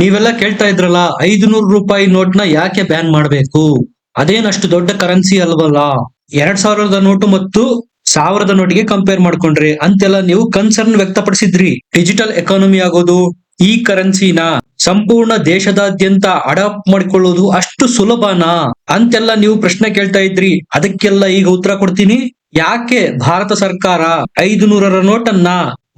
ನೀವೆಲ್ಲ ಕೇಳ್ತಾ ಇದ್ರಲ್ಲ ಐದು ನೂರು ರೂಪಾಯಿ ನೋಟ್ನ ಯಾಕೆ ಬ್ಯಾನ್ ಮಾಡಬೇಕು? ಅದೇನಷ್ಟು ದೊಡ್ಡ ಕರೆನ್ಸಿ ಅಲ್ವಲ್ಲ? ಎರಡ್ ಸಾವಿರದ ನೋಟು ಮತ್ತು ಸಾವಿರದ ನೋಟಿಗೆ ಕಂಪೇರ್ ಮಾಡ್ಕೊಂಡ್ರಿ, ಅಂತೆಲ್ಲ ನೀವು ಕನ್ಸರ್ನ್ ವ್ಯಕ್ತಪಡಿಸಿದ್ರಿ. ಡಿಜಿಟಲ್ ಎಕಾನಮಿ ಆಗೋದು, ಈ ಕರೆನ್ಸಿನ ಸಂಪೂರ್ಣ ದೇಶದಾದ್ಯಂತ ಅಡಾಪ್ಟ್ ಮಾಡಿಕೊಳ್ಳೋದು ಅಷ್ಟು ಸುಲಭನಾ? ಅಂತೆಲ್ಲ ನೀವು ಪ್ರಶ್ನೆ ಕೇಳ್ತಾ ಇದ್ರಿ. ಅದಕ್ಕೆಲ್ಲ ಈಗ ಉತ್ತರ ಕೊಡ್ತೀನಿ. ಯಾಕೆ ಭಾರತ ಸರ್ಕಾರ ಐದು ನೂರರ ನೋಟನ್ನ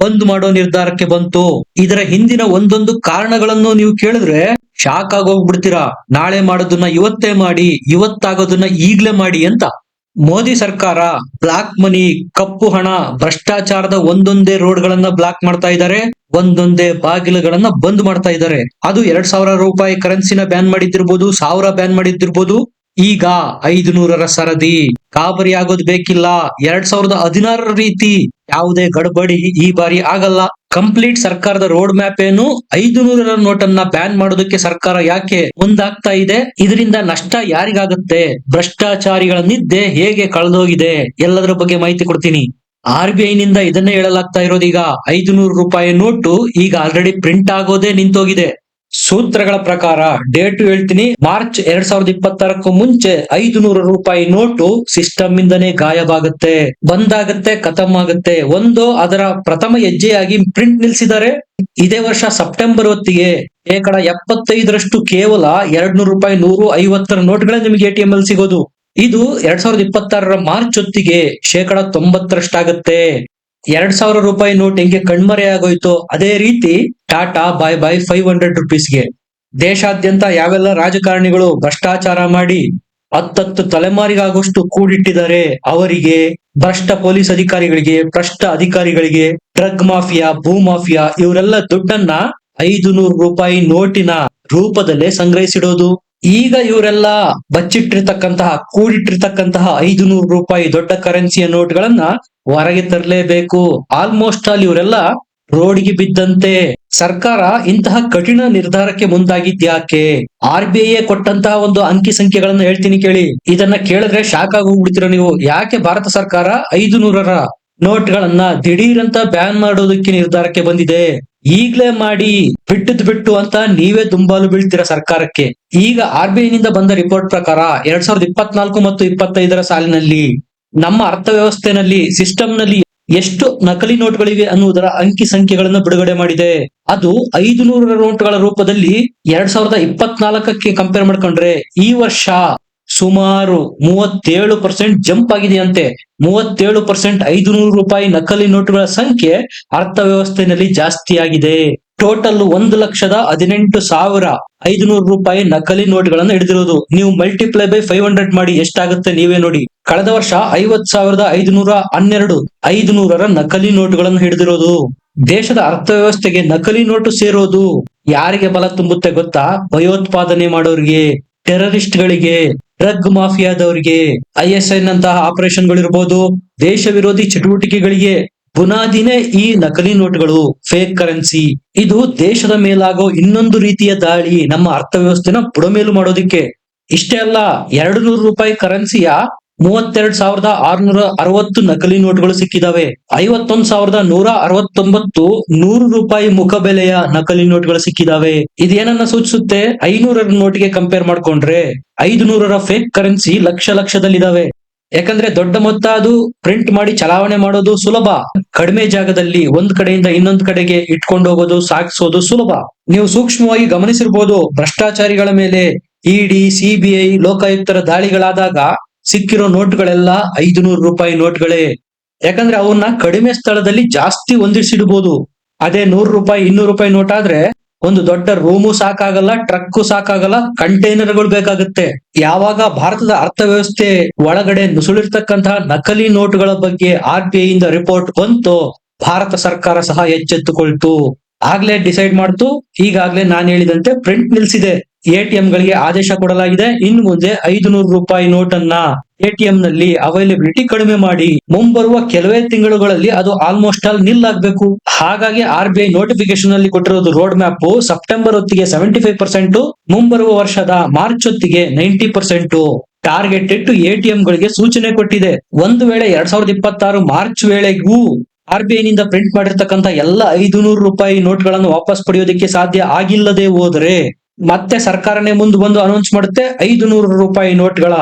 ಬಂದ್ ಮಾಡೋ ನಿರ್ಧಾರಕ್ಕೆ ಬಂತು. ಇದರ ಹಿಂದಿನ ಒಂದೊಂದು ಕಾರಣಗಳನ್ನು ನೀವು ಕೇಳಿದ್ರೆ ಶಾಕ್ ಆಗೋಗ್ಬಿಡ್ತೀರಾ ನಾಳೆ ಮಾಡೋದನ್ನ ಇವತ್ತೇ ಮಾಡಿ, ಇವತ್ತಾಗೋದನ್ನ ಈಗ್ಲೇ ಮಾಡಿ ಅಂತ. ಮೋದಿ ಸರ್ಕಾರ ಬ್ಲಾಕ್ ಮನಿ, ಕಪ್ಪು ಹಣ, ಭ್ರಷ್ಟಾಚಾರದ ಒಂದೊಂದೇ ರೋಡ್ ಗಳನ್ನ ಬ್ಲಾಕ್ ಮಾಡ್ತಾ ಇದ್ದಾರೆ, ಒಂದೊಂದೇ ಬಾಗಿಲುಗಳನ್ನ ಬಂದ್ ಮಾಡ್ತಾ ಇದ್ದಾರೆ. ಅದು ಎರಡ್ ಸಾವಿರ ರೂಪಾಯಿ ಕರೆನ್ಸಿನ ಬ್ಯಾನ್ ಮಾಡಿದ್ದಿರ್ಬೋದು, ಸಾವಿರ ಬ್ಯಾನ್ ಮಾಡಿದ್ದಿರ್ಬೋದು. ಈಗ ಐದು ನೂರರ ಸರದಿ. ಗಾಬರಿ ಆಗೋದು ಬೇಕಿಲ್ಲ. ಎರಡ್ ಸಾವಿರದ ಹದಿನಾರರ ರೀತಿ ಯಾವುದೇ ಗಡಬಡಿ ಈ ಬಾರಿ ಆಗಲ್ಲ. ಕಂಪ್ಲೀಟ್ ಸರ್ಕಾರದ ರೋಡ್ ಮ್ಯಾಪ್ ಏನು ಐದು ನೂರರ ನೋಟನ್ನ ಬ್ಯಾನ್ ಮಾಡೋದಕ್ಕೆ ಸರ್ಕಾರ ಯಾಕೆ ಮುಂದಾಗ್ತಾ ಇದೆ? ಇದರಿಂದ ನಷ್ಟ ಯಾರಿಗಾಗುತ್ತೆ? ಭ್ರಷ್ಟಾಚಾರಿಗಳ ನಿದ್ದೆ ಹೇಗೆ ಕಳೆದೋಗಿದೆ? ಎಲ್ಲದರ ಬಗ್ಗೆ ಮಾಹಿತಿ ಕೊಡ್ತೀನಿ. ಆರ್ ಬಿ ನಿಂದ ಇದನ್ನೇ ಹೇಳಲಾಗ್ತಾ ಇರೋದೀಗ ಐದು ನೂರು ರೂಪಾಯಿ ನೋಟು ಈಗ ಆಲ್ರೆಡಿ ಪ್ರಿಂಟ್ ಆಗೋದೇ ನಿಂತೋಗಿದೆ. ಸೂತ್ರಗಳ ಪ್ರಕಾರ ಡೇಟ್ ಹೇಳ್ತೀನಿ, ಮಾರ್ಚ್ ಎರಡ್ ಸಾವಿರದ ಇಪ್ಪತ್ತಾರಕ್ಕೂ ಮುಂಚೆ ಐದು ನೂರು ರೂಪಾಯಿ ನೋಟು ಸಿಸ್ಟಮ್ ಇಂದನೇ ಗಾಯಬಾಗುತ್ತೆ ಬಂದಾಗತ್ತೆ, ಖತಮ್ ಆಗುತ್ತೆ. ಒಂದು ಅದರ ಪ್ರಥಮ ಹೆಜ್ಜೆಯಾಗಿ ಪ್ರಿಂಟ್ ನಿಲ್ಸಿದ್ದಾರೆ. ಇದೇ ವರ್ಷ ಸೆಪ್ಟೆಂಬರ್ ಹೊತ್ತಿಗೆ ಶೇಕಡ ಎಪ್ಪತ್ತೈದರಷ್ಟು ಕೇವಲ ಎರಡ್ ನೂರು ರೂಪಾಯಿ ನೂರು ಐವತ್ತರ ನೋಟ್ಗಳೇ ನಿಮಗೆ ಎ ಟಿ ಎಂ ಅಲ್ಲಿ ಸಿಗೋದು. ಇದು ಎರಡ್ ಸಾವಿರದ ಇಪ್ಪತ್ತಾರರ ಮಾರ್ಚ್ ಹೊತ್ತಿಗೆ ಶೇಕಡ ತೊಂಬತ್ತರಷ್ಟಾಗತ್ತೆ. ಎರಡ್ ಸಾವಿರ ರೂಪಾಯಿ ನೋಟ್ ಹೆಂಗೆ ಕಣ್ಮರೆಯಾಗೋಯ್ತು ಅದೇ ರೀತಿ tata bye bye five hundred ರುಪೀಸ್ಗೆ. ದೇಶಾದ್ಯಂತ ಯಾವೆಲ್ಲ ರಾಜಕಾರಣಿಗಳು ಭ್ರಷ್ಟಾಚಾರ ಮಾಡಿ ಹತ್ತತ್ತು ತಲೆಮಾರಿಗಾಗುವಷ್ಟು ಕೂಡಿಟ್ಟಿದ್ದಾರೆ, ಅವರಿಗೆ ಭ್ರಷ್ಟ ಪೊಲೀಸ್ ಅಧಿಕಾರಿಗಳಿಗೆ, ಭ್ರಷ್ಟ ಅಧಿಕಾರಿಗಳಿಗೆ, ಡ್ರಗ್ ಮಾಫಿಯಾ, ಭೂ ಮಾಫಿಯಾ, ಇವರೆಲ್ಲ ದುಡ್ಡನ್ನ ಐದು ರೂಪಾಯಿ ನೋಟಿನ ರೂಪದಲ್ಲೇ ಸಂಗ್ರಹಿಸಿಡೋದು. ಈಗ ಇವರೆಲ್ಲ ಬಚ್ಚಿಟ್ಟಿರ್ತಕ್ಕಂತಹ, ಕೂಡಿಟ್ಟಿರ್ತಕ್ಕಂತಹ ಐದು ನೂರು ರೂಪಾಯಿ ದೊಡ್ಡ ಕರೆನ್ಸಿಯ ನೋಟ್ಗಳನ್ನ ಹೊರಗೆ ತರಲೇಬೇಕು. ಆಲ್ಮೋಸ್ಟ್ ಆಲ್ ಇವರೆಲ್ಲ ರೋಡ್ಗೆ ಬಿದ್ದಂತೆ ಸರ್ಕಾರ ಇಂತಹ ಕಠಿಣ ನಿರ್ಧಾರಕ್ಕೆ ಮುಂದಾಗಿದ್ಯಾಕೆ ಆರ್ ಬಿ ಐ ಕೊಟ್ಟಂತಹ ಒಂದು ಅಂಕಿ ಸಂಖ್ಯೆಗಳನ್ನ ಹೇಳ್ತೀನಿ ಕೇಳಿ. ಇದನ್ನ ಕೇಳಿದ್ರೆ ಶಾಕ್ ಆಗೋಗ್ಬಿಡ್ತೀರ ನೀವು. ಯಾಕೆ ಭಾರತ ಸರ್ಕಾರ ಐದು ನೂರರ ನೋಟ್ಗಳನ್ನ ದಿಢೀರಂತ ಬ್ಯಾನ್ ಮಾಡೋದಕ್ಕೆ ನಿರ್ಧಾರಕ್ಕೆ ಬಂದಿದೆ? ಈಗ್ಲೇ ಮಾಡಿ ಬಿಟ್ಟದ್ ಬಿಟ್ಟು ಅಂತ ನೀವೇ ದುಂಬಾಲು ಬೀಳ್ತೀರಾ ಸರ್ಕಾರಕ್ಕೆ. ಈಗ ಆರ್ ಬಿ ಬಂದ ರಿಪೋರ್ಟ್ ಪ್ರಕಾರ ಎರಡ್ ಸಾವಿರದ ಇಪ್ಪತ್ನಾಲ್ಕು ಮತ್ತು ಇಪ್ಪತ್ತೈದರ ಸಾಲಿನಲ್ಲಿ ನಮ್ಮ ಅರ್ಥವ್ಯವಸ್ಥೆನಲ್ಲಿ ಸಿಸ್ಟಮ್ನಲ್ಲಿ ಎಷ್ಟು ನಕಲಿ ನೋಟ್ಗಳಿವೆ ಅನ್ನುವುದರ ಅಂಕಿ ಸಂಖ್ಯೆಗಳನ್ನು ಬಿಡುಗಡೆ ಮಾಡಿದೆ. ಅದು ಐದು ನೂರ ನೋಟ್ಗಳ ರೂಪದಲ್ಲಿ ಎರಡ್ ಸಾವಿರದ ಇಪ್ಪತ್ನಾಲ್ಕಕ್ಕೆ ಕಂಪೇರ್ ಮಾಡ್ಕೊಂಡ್ರೆ ಈ ವರ್ಷ ಸುಮಾರು ಮೂವತ್ತೇಳು ಪರ್ಸೆಂಟ್ ಜಂಪ್ ಆಗಿದೆಯಂತೆ. ಮೂವತ್ತೇಳು ಪರ್ಸೆಂಟ್ ಐದು ನೂರು ರೂಪಾಯಿ ನಕಲಿ ನೋಟುಗಳ ಸಂಖ್ಯೆ ಅರ್ಥವ್ಯವಸ್ಥೆಯಲ್ಲಿ ಜಾಸ್ತಿ ಆಗಿದೆ. ಟೋಟಲ್ ಒಂದು ಲಕ್ಷದ ಹದಿನೆಂಟು ಸಾವಿರ ಐದು ನೂರು ರೂಪಾಯಿ ನಕಲಿ ನೋಟ್ಗಳನ್ನು ಹಿಡಿದಿರೋದು. ನೀವು ಮಲ್ಟಿಪ್ಲೈ ಬೈ ಫೈವ್ ಹಂಡ್ರೆಡ್ ಮಾಡಿ ಎಷ್ಟಾಗುತ್ತೆ ನೀವೇ ನೋಡಿ. ಕಳೆದ ವರ್ಷ ಐವತ್ ಸಾವಿರದ ಐದು ನೂರ ಹನ್ನೆರಡು ಐದು ನೂರರ ನಕಲಿ ನೋಟುಗಳನ್ನು ಹಿಡಿದಿರೋದು. ದೇಶದ ಅರ್ಥವ್ಯವಸ್ಥೆಗೆ ನಕಲಿ ನೋಟು ಸೇರೋದು. ಯಾರಿಗೆ ಬಲ ತುಂಬುತ್ತೆ ಗೊತ್ತಾ? ಭಯೋತ್ಪಾದನೆ ಮಾಡೋರಿಗೆ ಟೆರರಿಸ್ಟ್ ಗಳಿಗೆ. ಡ್ರಗ್ ಮಾಫಿಯಾದವರಿಗೆ ಐ ಎಸ್ ಆಪರೇಷನ್ ಗಳಿರ್ಬೋದು ದೇಶ ವಿರೋಧಿ ಚಟುವಟಿಕೆಗಳಿಗೆ ಬುನಾದಿನೇ ಈ ನಕಲಿ ನೋಟ್ಗಳು ಫೇಕ್ ಕರೆನ್ಸಿ ಇದು ದೇಶದ ಮೇಲಾಗೋ ಇನ್ನೊಂದು ರೀತಿಯ ದಾಳಿ, ನಮ್ಮ ಅರ್ಥವ್ಯವಸ್ಥೆನ ಬುಡಮೇಲು ಮಾಡೋದಿಕ್ಕೆ. ಇಷ್ಟೇ ಅಲ್ಲ, ಎರಡು ನೂರು ರೂಪಾಯಿ ಕರೆನ್ಸಿಯ ಮೂವತ್ತೆರಡು ಸಾವಿರದ ಆರ್ನೂರ ಅರವತ್ತು ನಕಲಿ ನೋಟ್ಗಳು ಸಿಕ್ಕಿದಾವೆ. ಐವತ್ತೊಂದ್ ಸಾವಿರದ ನೂರ ಅರವತ್ತೊಂಬತ್ತು ನೂರು ರೂಪಾಯಿ ಮುಖಬೆಲೆಯ ನಕಲಿ ನೋಟ್ಗಳು ಸಿಕ್ಕಿದಾವೆ. ಇದೇನನ್ನ ಸೂಚಿಸುತ್ತೆ? ಐನೂರರ ನೋಟ್ಗೆ ಕಂಪೇರ್ ಮಾಡ್ಕೊಂಡ್ರೆ ಐದು ನೂರರ ಫೇಕ್ ಕರೆನ್ಸಿ ಲಕ್ಷ ಲಕ್ಷದಲ್ಲಿದಾವೆ. ಯಾಕಂದ್ರೆ ದೊಡ್ಡ ಮೊತ್ತ ಅದು ಪ್ರಿಂಟ್ ಮಾಡಿ ಚಲಾವಣೆ ಮಾಡೋದು ಸುಲಭ. ಕಡಿಮೆ ಜಾಗದಲ್ಲಿ ಒಂದ್ ಕಡೆಯಿಂದ ಇನ್ನೊಂದ್ ಕಡೆಗೆ ಇಟ್ಕೊಂಡು ಹೋಗೋದು, ಸಾಗಿಸೋದು ಸುಲಭ. ನೀವು ಸೂಕ್ಷ್ಮವಾಗಿ ಗಮನಿಸಿರ್ಬೋದು ಭ್ರಷ್ಟಾಚಾರಿಗಳ ಮೇಲೆ ಇಡಿ, ಸಿಬಿಐ, ಲೋಕಾಯುಕ್ತರ ದಾಳಿಗಳಾದಾಗ ಸಿಕ್ಕಿರೋ ನೋಟ್ಗಳೆಲ್ಲ ಐದು ನೂರು ರೂಪಾಯಿ ನೋಟ್ಗಳೇ. ಯಾಕಂದ್ರೆ ಅವನ್ನ ಕಡಿಮೆ ಸ್ಥಳದಲ್ಲಿ ಜಾಸ್ತಿ ಹೊಂದಿಸಿಡ್ಬೋದು. ಅದೇ ನೂರು ರೂಪಾಯಿ, ಇನ್ನೂರು ರೂಪಾಯಿ ನೋಟ್ ಆದ್ರೆ ಒಂದು ದೊಡ್ಡ ರೂಮು ಸಾಕಾಗಲ್ಲ, ಟ್ರಕ್ಕು ಸಾಕಾಗಲ್ಲ, ಕಂಟೈನರ್ಗಳು ಬೇಕಾಗುತ್ತೆ. ಯಾವಾಗ ಭಾರತದ ಅರ್ಥವ್ಯವಸ್ಥೆ ಒಳಗಡೆ ನುಸುಳಿರ್ತಕ್ಕಂತಹ ನಕಲಿ ನೋಟ್ಗಳ ಬಗ್ಗೆ ಆರ್ ಬಿ ಐ ಇಂದ ರಿಪೋರ್ಟ್ ಬಂತು, ಭಾರತ ಸರ್ಕಾರ ಸಹ ಎಚ್ಚೆತ್ತುಕೊಳ್ತು. ಆಗ್ಲೇ ಡಿಸೈಡ್ ಮಾಡ್ತು, ಈಗಾಗ್ಲೇ ನಾನು ಹೇಳಿದಂತೆ ಪ್ರಿಂಟ್ ನಿಲ್ಸಿದೆ. ಎ ಟಿ ಗಳಿಗೆ ಆದೇಶ ಕೊಡಲಾಗಿದೆ. ಇನ್ನು ಮುಂದೆ ಐದು ನೂರು ರೂಪಾಯಿ ನೋಟನ್ನ ಎಟಿಎಂ ನಲ್ಲಿ ಅವೈಲೇಬಿಲಿಟಿ ಕಡಿಮೆ ಮಾಡಿ ಮುಂಬರುವ ಕೆಲವೇ ತಿಂಗಳುಗಳಲ್ಲಿ ಅದು ಆಲ್ಮೋಸ್ಟ್ ಆಲ್ ನಿಲ್ ಆಗ್ಬೇಕು ಹಾಗಾಗಿ ಆರ್ ಬಿ ಐ ನೋಟಿಫಿಕೇಶನ್ನಲ್ಲಿ ಕೊಟ್ಟಿರೋದು ರೋಡ್ ಮ್ಯಾಪ್ ಸೆಪ್ಟೆಂಬರ್ ಹೊತ್ತಿಗೆ ಸೆವೆಂಟಿ ಫೈವ್ ಪರ್ಸೆಂಟ್ ಮುಂಬರುವ ವರ್ಷದ ಮಾರ್ಚ್ ಹೊತ್ತಿಗೆ ನೈಂಟಿ ಪರ್ಸೆಂಟ್ ಟಾರ್ಗೆಟ್ ಇಟ್ಟು ಎ ಟಿ ಗಳಿಗೆ ಸೂಚನೆ ಕೊಟ್ಟಿದೆ. ಒಂದು ವೇಳೆ ಎರಡ್ ಸಾವಿರದ ಇಪ್ಪತ್ತಾರು ಮಾರ್ಚ್ ವೇಳೆಗೂ ಆರ್ ಬಿ ಐ ನಿಂದ ಪ್ರಿಂಟ್ ಮಾಡಿರ್ತಕ್ಕಂಥ ಎಲ್ಲ ಐದು ನೂರು ರೂಪಾಯಿ ನೋಟ್ಗಳನ್ನು ವಾಪಸ್ ಪಡೆಯೋದಕ್ಕೆ ಸಾಧ್ಯ ಆಗಿಲ್ಲದೆ ಹೋದರೆ ಮತ್ತೆ ಸರ್ಕಾರನೇ ಮುಂದೆ ಬಂದು ಅನೌನ್ಸ್ ಮಾಡುತ್ತೆ ಐದು ನೂರು ರೂಪಾಯಿ ನೋಟ್ಗಳ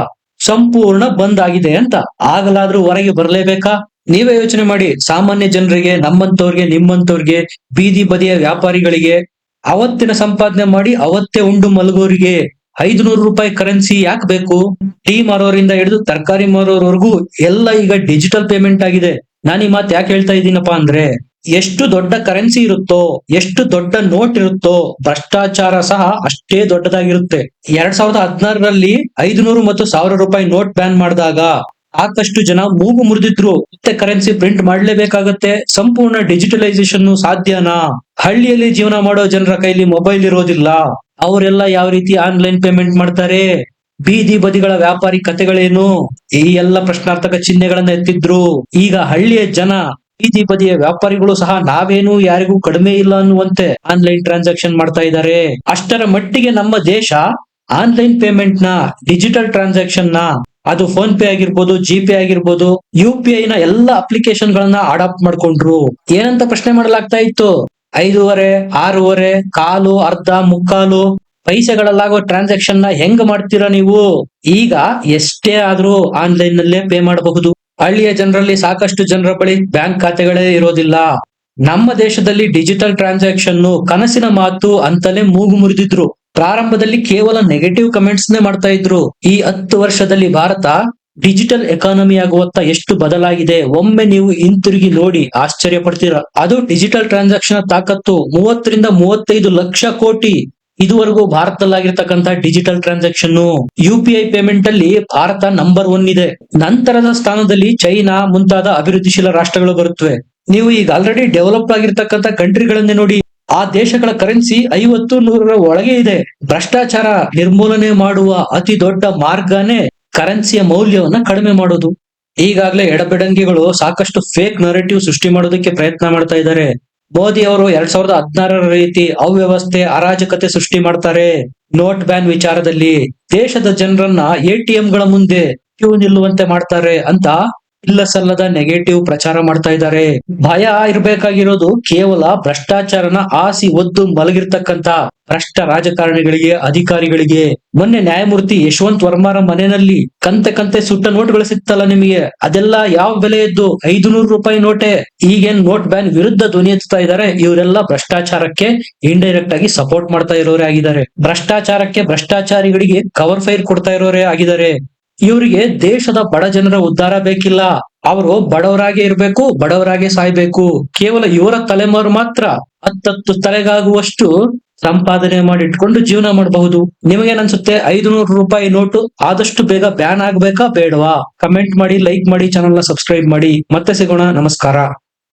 ಸಂಪೂರ್ಣ ಬಂದ್ ಆಗಿದೆ ಅಂತ. ಆಗಲಾದ್ರೂ ಹೊರಗೆ ಬರಲೇಬೇಕಾ? ನೀವೇ ಯೋಚನೆ ಮಾಡಿ. ಸಾಮಾನ್ಯ ಜನರಿಗೆ, ನಮ್ಮಂತವ್ರಿಗೆ, ನಿಮ್ಮಂತವ್ರಿಗೆ, ಬೀದಿ ಬದಿಯ ವ್ಯಾಪಾರಿಗಳಿಗೆ, ಅವತ್ತಿನ ಸಂಪಾದನೆ ಮಾಡಿ ಅವತ್ತೇ ಉಂಡು ಮಲಗೋರಿಗೆ ಐದು ನೂರು ರೂಪಾಯಿ ಕರೆನ್ಸಿ ಯಾಕೆ ಬೇಕು? ಟೀ ಮಾರೋರಿಂದ ಹಿಡಿದು ತರಕಾರಿ ಮಾರೋರ್ವರೆಗೂ ಎಲ್ಲ ಈಗ ಡಿಜಿಟಲ್ ಪೇಮೆಂಟ್ ಆಗಿದೆ. ನಾನು ಈ ಮಾತು ಯಾಕೆ ಹೇಳ್ತಾ ಇದ್ದೀನಪ್ಪಾ ಅಂದ್ರೆ ಎಷ್ಟು ದೊಡ್ಡ ಕರೆನ್ಸಿ ಇರುತ್ತೋ, ಎಷ್ಟು ದೊಡ್ಡ ನೋಟ್ ಇರುತ್ತೋ, ಭ್ರಷ್ಟಾಚಾರ ಸಹ ಅಷ್ಟೇ ದೊಡ್ಡದಾಗಿರುತ್ತೆ. ಎರಡ್ ಸಾವಿರದ ಹದಿನಾರರಲ್ಲಿ ಐದುನೂರು ಮತ್ತು ಸಾವಿರ ರೂಪಾಯಿ ನೋಟ್ ಬ್ಯಾನ್ ಮಾಡಿದಾಗ ಸಾಕಷ್ಟು ಜನ ಮೂಗು ಮುರಿದಿದ್ರು. ಮತ್ತೆ ಕರೆನ್ಸಿ ಪ್ರಿಂಟ್ ಮಾಡಲೇಬೇಕಾಗತ್ತೆ. ಸಂಪೂರ್ಣ ಡಿಜಿಟಲೈಸೇಷನ್ ಸಾಧ್ಯನಾ? ಹಳ್ಳಿಯಲ್ಲಿ ಜೀವನ ಮಾಡೋ ಜನರ ಕೈಲಿ ಮೊಬೈಲ್ ಇರೋದಿಲ್ಲ. ಅವರೆಲ್ಲ ಯಾವ ರೀತಿ ಆನ್ಲೈನ್ ಪೇಮೆಂಟ್ ಮಾಡ್ತಾರೆ? ಬೀದಿ ಬದಿಗಳ ವ್ಯಾಪಾರಿ ಕತೆಗಳೇನು? ಈ ಎಲ್ಲ ಪ್ರಶ್ನಾರ್ಥಕ ಚಿಹ್ನೆಗಳನ್ನ ಎತ್ತಿದ್ರು. ಈಗ ಹಳ್ಳಿಯ ಜನ ಬೀದಿ ಬದಿಯ ವ್ಯಾಪಾರಿಗಳು ಸಹ ನಾವೇನು ಯಾರಿಗೂ ಕಡಿಮೆ ಇಲ್ಲ ಅನ್ನುವಂತೆ ಆನ್ಲೈನ್ ಟ್ರಾನ್ಸಾಕ್ಷನ್ ಮಾಡ್ತಾ ಇದ್ದಾರೆ. ಅಷ್ಟರ ಮಟ್ಟಿಗೆ ನಮ್ಮ ದೇಶ ಆನ್ಲೈನ್ ಪೇಮೆಂಟ್ನ ಡಿಜಿಟಲ್ ಟ್ರಾನ್ಸಾಕ್ಷನ್ನ, ಅದು ಫೋನ್ ಪೇ ಆಗಿರ್ಬೋದು ಜಿ ಪೇ ಆಗಿರ್ಬೋದು ಯು ಪಿ ಐ ನ ಎಲ್ಲ ಅಪ್ಲಿಕೇಶನ್ ಗಳನ್ನ ಅಡಾಪ್ಟ್ ಮಾಡ್ಕೊಂಡ್ರು. ಏನಂತ ಪ್ರಶ್ನೆ ಮಾಡಲಾಗ್ತಾ ಇತ್ತು? ಐದೂವರೆ, ಆರೂವರೆ, ಕಾಲು, ಅರ್ಧ, ಮುಕ್ಕಾಲು ಪೈಸೆಗಳಲ್ಲಾಗೋ ಟ್ರಾನ್ಸಾಕ್ಷನ್ನ ಹೆಂಗ್ ಮಾಡ್ತೀರಾ ನೀವು? ಈಗ ಎಷ್ಟೇ ಆದ್ರೂ ಆನ್ಲೈನ್ ನಲ್ಲೇ ಪೇ ಮಾಡಬಹುದು. ಹಳ್ಳಿಯ ಜನರಲ್ಲಿ ಸಾಕಷ್ಟು ಜನರ ಬಳಿ ಬ್ಯಾಂಕ್ ಖಾತೆಗಳೇ ಇರೋದಿಲ್ಲ. ನಮ್ಮ ದೇಶದಲ್ಲಿ ಡಿಜಿಟಲ್ ಟ್ರಾನ್ಸಾಕ್ಷನ್ ಕನಸಿನ ಮಾತು ಅಂತಲೇ ಮೂಗು ಮುರಿದಿದ್ರು. ಪ್ರಾರಂಭದಲ್ಲಿ ಕೇವಲ ನೆಗೆಟಿವ್ ಕಮೆಂಟ್ಸ್ ನೇ ಮಾಡ್ತಾ ಇದ್ರು. ಈ ಹತ್ತು ವರ್ಷದಲ್ಲಿ ಭಾರತ ಡಿಜಿಟಲ್ ಎಕಾನಮಿ ಆಗುವತ್ತ ಎಷ್ಟು ಬದಲಾಗಿದೆ, ಒಮ್ಮೆ ನೀವು ಹಿಂತಿರುಗಿ ನೋಡಿ ಆಶ್ಚರ್ಯ ಪಡ್ತೀರಾ ಅದು ಡಿಜಿಟಲ್ ಟ್ರಾನ್ಸಾಕ್ಷನ್ ತಾಕತ್ತು ಮೂವತ್ತರಿಂದ ಮೂವತ್ತೈದು ಲಕ್ಷ ಕೋಟಿ. ಇದುವರೆಗೂ ಭಾರತದಲ್ಲಾಗಿರ್ತಕ್ಕಂಥ digital transaction U P I payment ಅಲ್ಲಿ ಭಾರತ ನಂಬರ್ ಒನ್ ಇದೆ. ನಂತರದ ಸ್ಥಾನದಲ್ಲಿ ಚೈನಾ ಮುಂತಾದ ಅಭಿವೃದ್ಧಿಶೀಲ ರಾಷ್ಟ್ರಗಳು ಬರುತ್ತವೆ. ನೀವು ಈಗ ಆಲ್ರೆಡಿ ಡೆವಲಪ್ ಆಗಿರ್ತಕ್ಕಂಥ ಕಂಟ್ರಿಗಳನ್ನೇ ನೋಡಿ, ಆ ದೇಶಗಳ ಕರೆನ್ಸಿ ಐವತ್ತು ನೂರರ ಒಳಗೆ ಇದೆ. ಭ್ರಷ್ಟಾಚಾರ ನಿರ್ಮೂಲನೆ ಮಾಡುವ ಅತಿ ದೊಡ್ಡ ಮಾರ್ಗನೇ ಕರೆನ್ಸಿಯ ಮೌಲ್ಯವನ್ನ ಕಡಿಮೆ ಮಾಡೋದು. ಈಗಾಗಲೇ ಎಡಬೆಡಂಗಿಗಳು ಸಾಕಷ್ಟು ಫೇಕ್ ನರೇಟಿವ್ ಸೃಷ್ಟಿ ಮಾಡೋದಕ್ಕೆ ಪ್ರಯತ್ನ ಮಾಡ್ತಾ ಇದ್ದಾರೆ. ಮೋದಿ ಅವರು ಎರಡ್ ಸಾವಿರದ ಹದಿನಾರರ ರೀತಿ ಅವ್ಯವಸ್ಥೆ, ಅರಾಜಕತೆ ಸೃಷ್ಟಿ ಮಾಡ್ತಾರೆ. ನೋಟ್ ಬ್ಯಾನ್ ವಿಚಾರದಲ್ಲಿ ದೇಶದ ಜನರನ್ನ ಎಟಿಎಂ ಗಳ ಮುಂದೆ ಕ್ಯೂ ನಿಲ್ಲುವಂತೆ ಮಾಡ್ತಾರೆ ಅಂತ ಇಲ್ಲ ಸಲ್ಲದ ನೆಗೆಟಿವ್ ಪ್ರಚಾರ ಮಾಡ್ತಾ ಇದ್ದಾರೆ. ಭಯ ಇರಬೇಕಾಗಿರೋದು ಕೇವಲ ಭ್ರಷ್ಟಾಚಾರನ ಆಸಿ ಒದ್ದು ಮಲಗಿರ್ತಕ್ಕಂತ ಭ್ರಷ್ಟ ರಾಜಕಾರಣಿಗಳಿಗೆ, ಅಧಿಕಾರಿಗಳಿಗೆ. ಮೊನ್ನೆ ನ್ಯಾಯಮೂರ್ತಿ ಯಶವಂತ್ ವರ್ಮಾರ ಮನೆಯಲ್ಲಿ ಕಂತೆ ಕಂತೆ ಸುಟ್ಟ ನೋಟ್ಗಳು ಸಿಕ್ತಲ್ಲ ನಿಮಗೆ? ಅದೆಲ್ಲ ಯಾವ ಬೆಲೆ ಇದ್ದು ಐದು ನೂರು ರೂಪಾಯಿ ನೋಟೆ? ಈಗೇನ್ ನೋಟ್ ಬ್ಯಾನ್ ವಿರುದ್ಧ ಧ್ವನಿ ಎತ್ತಾ ಇದ್ದಾರೆ? ಇವರೆಲ್ಲ ಭ್ರಷ್ಟಾಚಾರಕ್ಕೆ ಇಂಡೈರೆಕ್ಟ್ ಆಗಿ ಸಪೋರ್ಟ್ ಮಾಡ್ತಾ ಇರೋರೇ ಆಗಿದ್ದಾರೆ. ಭ್ರಷ್ಟಾಚಾರಕ್ಕೆ ಭ್ರಷ್ಟಾಚಾರಿಗಳಿಗೆ ಕವರ್ ಫೈರ್ ಕೊಡ್ತಾ ಇರೋರೇ ಆಗಿದ್ದಾರೆ. ಇವರಿಗೆ ದೇಶದ ಬಡ ಜನರ ಉದ್ಧಾರ ಬೇಕಿಲ್ಲ. ಅವರು ಬಡವರಾಗೆ ಇರಬೇಕು, ಬಡವರಾಗೆ ಸಾಯ್ಬೇಕು. ಕೇವಲ ಇವರ ತಲೆಮಾರು ಮಾತ್ರ ಹತ್ತತ್ತು ತಲೆಗಾಗುವಷ್ಟು ಸಂಪಾದನೆ ಮಾಡಿ ಇಟ್ಕೊಂಡು ಜೀವನ ಮಾಡಬಹುದು. ನಿಮಗೆ ಅನ್ಸುತ್ತೆ? ಐದು ನೂರು ರೂಪಾಯಿ ನೋಟು, ಆದಷ್ಟು ಬೇಗ ಬ್ಯಾನ್ ಆಗ್ಬೇಕಾ ಬೇಡವಾ? ಕಮೆಂಟ್ ಮಾಡಿ, ಲೈಕ್ ಮಾಡಿ ಚಾನಲ್ನ ಸಬ್ಸ್ಕ್ರೈಬ್ ಮಾಡಿ. ಮತ್ತೆ ಸಿಗೋಣ. ನಮಸ್ಕಾರ.